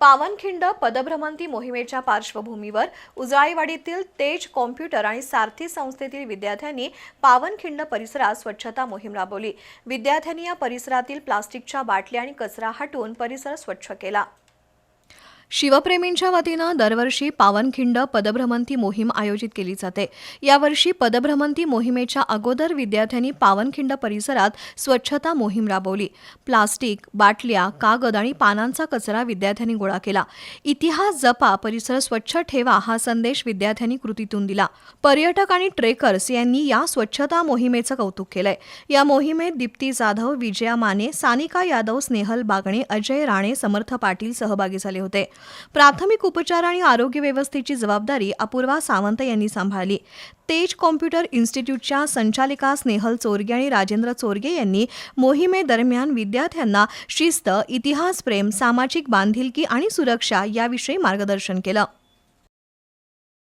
पावनखिंड पदभ्रमंती मोहिमेच्या पार्श्वभूमीवर उजळाईवाडीतील तेज कॉम्प्युटर आणि सारथी संस्थेतील विद्यार्थ्यांनी पावनखिंड परिसरात स्वच्छता मोहीम राबवली. विद्यार्थ्यांनी या परिसरातील प्लास्टिकच्या बाटल्या आणि कचरा हटवून परिसर स्वच्छ केला. शिवप्रेमींच्या वतीनं दरवर्षी पावनखिंड पदभ्रमंती मोहीम आयोजित केली जाते. यावर्षी पदभ्रमंती मोहिमेच्या अगोदर विद्यार्थ्यांनी पावनखिंड परिसरात स्वच्छता मोहीम राबवली. प्लास्टिक बाटल्या कागद आणि पानांचा कचरा विद्यार्थ्यांनी गोळा केला. इतिहास जपा परिसर स्वच्छ ठेवा हा संदेश विद्यार्थ्यांनी कृतीतून दिला. पर्यटक आणि ट्रेकर्स यांनी या स्वच्छता मोहिमेचं कौतुक केलंय. या मोहिमेत दीप्ती जाधव विजया माने सानिका यादव स्नेहल बागणे अजय राणे समर्थ पाटील सहभागी झाले होते. प्राथमिक उपचार आणि आरोग्य व्यवस्थेची जबाबदारी अपूर्वा सावंत यांनी सांभाळली. तेज कॉम्प्युटर इन्स्टिट्यूटच्या संचालिका स्नेहल चोरगे आणि राजेंद्र चोरगे यांनी मोहिमेदरम्यान विद्यार्थ्यांना शिस्त इतिहास प्रेम सामाजिक बांधिलकी आणि सुरक्षा याविषयी मार्गदर्शन केलं.